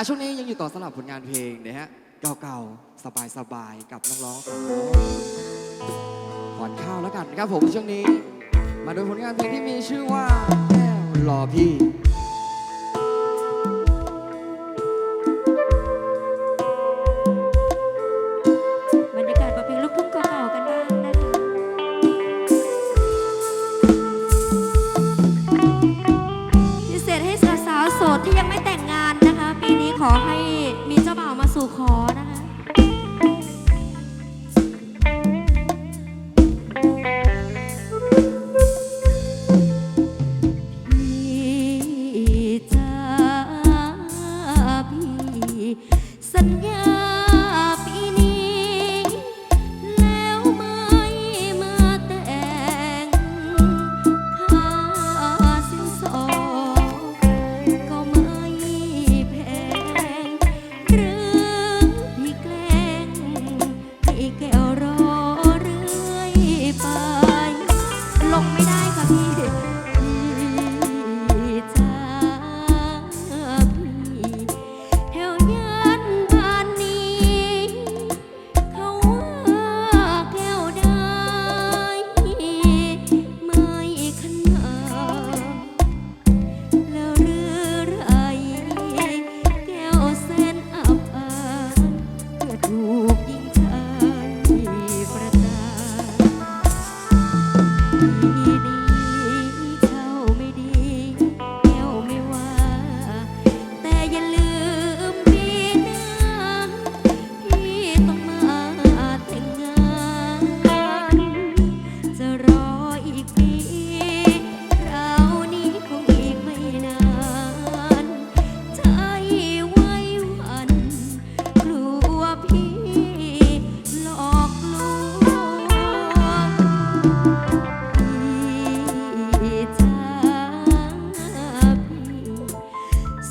ะช่วงนี้ยังอยู่ต่อสำหรับผลงานเพลงนะฮะเก่าๆสบายๆกับน้องๆของขอนข้าวแล้วกันนะครับผมช่วงนี้ มาดูผลงานเพลงที่มีชื่อว่าแก้วรอพี่ ขอให้มีเจ้าบ่าวมาสู่ขอ You.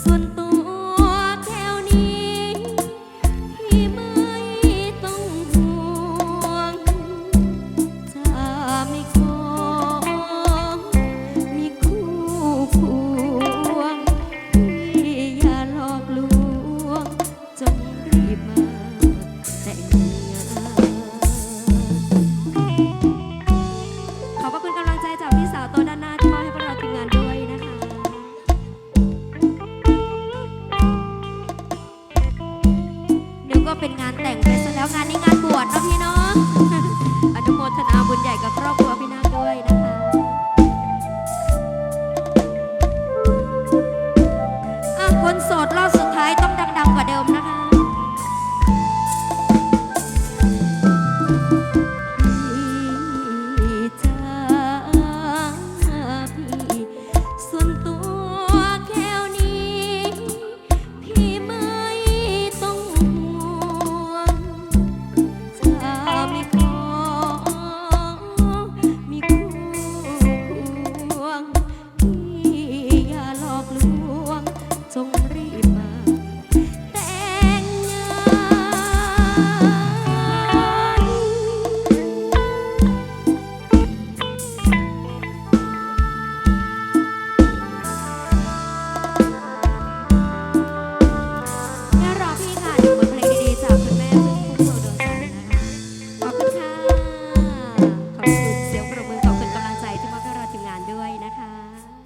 xuân เป็นงานแต่งไปซะแล้วงานนี้งานบวชนะพี่เนาะอนุโมทนาบุญใหญ่กับครอบครัวพี่นาด้วยนะคะอะคนโสดรอด